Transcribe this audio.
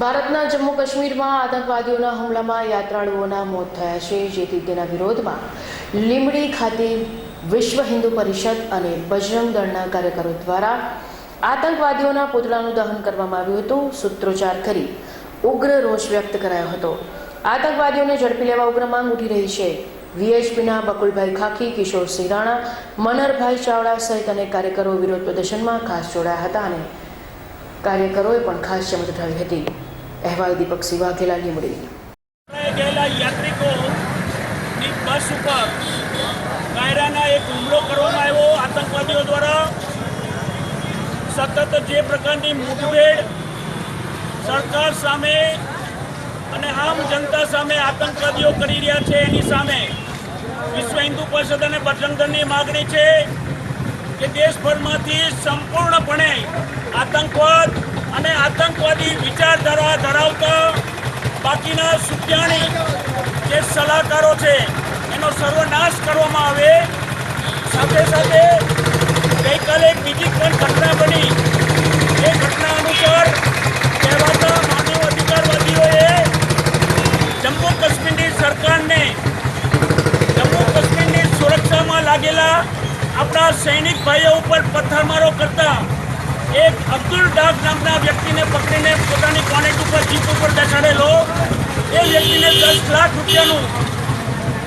ભારતના જમ્મુ કાશ્મીરમાં આતંકવાદીઓના હુમલામાં યાત્રાળુઓના મોત થયા છે. જેથી તેના વિરોધમાં લીંબડી ખાતે વિશ્વ હિન્દુ પરિષદ અને બજરંગ દળના કાર્યકરો દ્વારા આતંકવાદીઓના પુતળાનું દહન કરવામાં આવ્યું હતું. સૂત્રોચ્ચાર કરી ઉગ્ર રોષ વ્યક્ત કરાયો હતો. આતંકવાદીઓને ઝડપી લેવા ઉગ્ર માંગ ઉઠી રહી છે. વીએચપીના બકુલભાઈ ખાખી કિશોરસિંહ રાણા મનરભાઈ ચાવડા સહિત અનેક કાર્યકરો વિરોધ પ્રદર્શનમાં ખાસ જોડાયા હતા અને કાર્યકરોએ પણ ખાસ ચમત ઉઠાવી હતી. અહેવાલ દીપક સિંહ વાઘેલા લીંબડી ગયેલા સતત જે પ્રકારની મુઠભેડ સરકાર સામે અને આમ જનતા સામે આતંકવાદીઓ કરી રહ્યા છે, એની સામે વિશ્વ હિન્દુ પરિષદ અને બજરંગદળની માગણી છે કે દેશભરમાંથી સંપૂર્ણપણે આતંકવાદ અને આતંકવાદી વિચારધારા ધરાવતા બાકીના સુત્યાણી જે સલાહકારો છે, એનો સર્વનાશ કરવામાં આવે. સાથે સાથે ગઈકાલે બીજી પણ ઘટના બની. એ ઘટના અનુસાર કહેવાતા માનવ અધિકારવાદીઓએ જમ્મુ કાશ્મીરની સરકારને જમ્મુ કાશ્મીરની સુરક્ષામાં લાગેલા આપણા સૈનિક ભાઈઓ ઉપર પથ્થરમારો કરતા એક અબ્દુલ ડાક નામના વ્યક્તિને પકડીને પોતાની કોનેટ ઉપર જીપ ઉપર બેસાડેલો. લાખ રૂપિયાનું